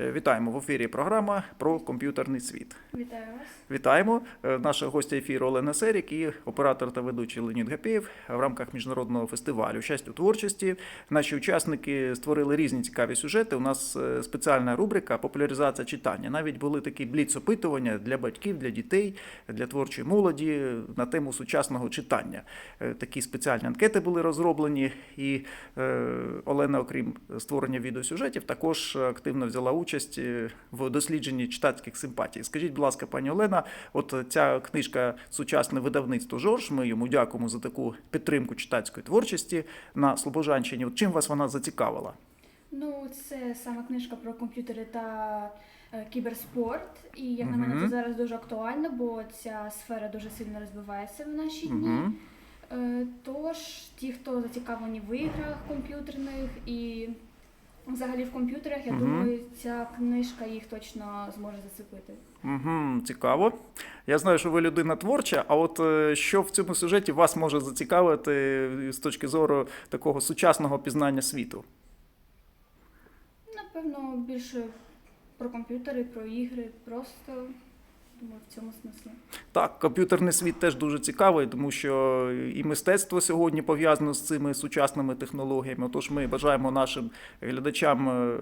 Е, Вітаємо в ефірі. Програма про комп'ютерний світ. Вітаю вас. Вітаємо Е, наша гостя ефіру Олена Серік і оператор та ведучий Леонід Гапєєв в рамках міжнародного фестивалю «Щастя у творчості. Наші учасники створили різні цікаві сюжети. У нас е, спеціальна рубрика популяризація читання. Навіть були такі бліц-опитування для батьків, для дітей, для творчої молоді на тему сучасного читання. Такі спеціальні анкети були розроблені, і Олена, окрім створення відеосюжетів, також активно взяла участь е, в дослідженні читацьких симпатій. Скажіть, будь ласка, пані Олена, от ця книжка Сучасне видавництво Жорж. Ми йому дякуємо за таку підтримку читацької творчості на Слобожанщині. От чим вас вона зацікавила? Ну, це саме книжка про комп'ютери та е, кіберспорт. І як на мене, це зараз дуже актуально, бо ця сфера дуже сильно розвивається в наші дні. Угу. Тож, ті, хто зацікавлені в іграх комп'ютерних і взагалі в комп'ютерах, я думаю, ця книжка їх точно зможе зацепити. Угу, цікаво. Я знаю, що ви людина творча, а от е, що в цьому сюжеті вас може зацікавити з точки зору такого сучасного пізнання світу? Напевно, більше про комп'ютери, про ігри, просто думаю, в цьому смислі. Так, комп'ютерний світ теж дуже цікавий, тому що і мистецтво сьогодні пов'язано з цими сучасними технологіями. Тож ми бажаємо нашим глядачам е,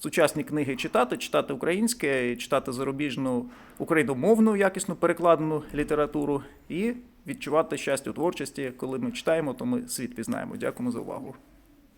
сучасні книги читати, читати українське, читати зарубіжну україномовну якісну перекладену літературу і відчувати щастя у творчості. Коли ми читаємо, то ми світ пізнаємо. Дякуємо за увагу.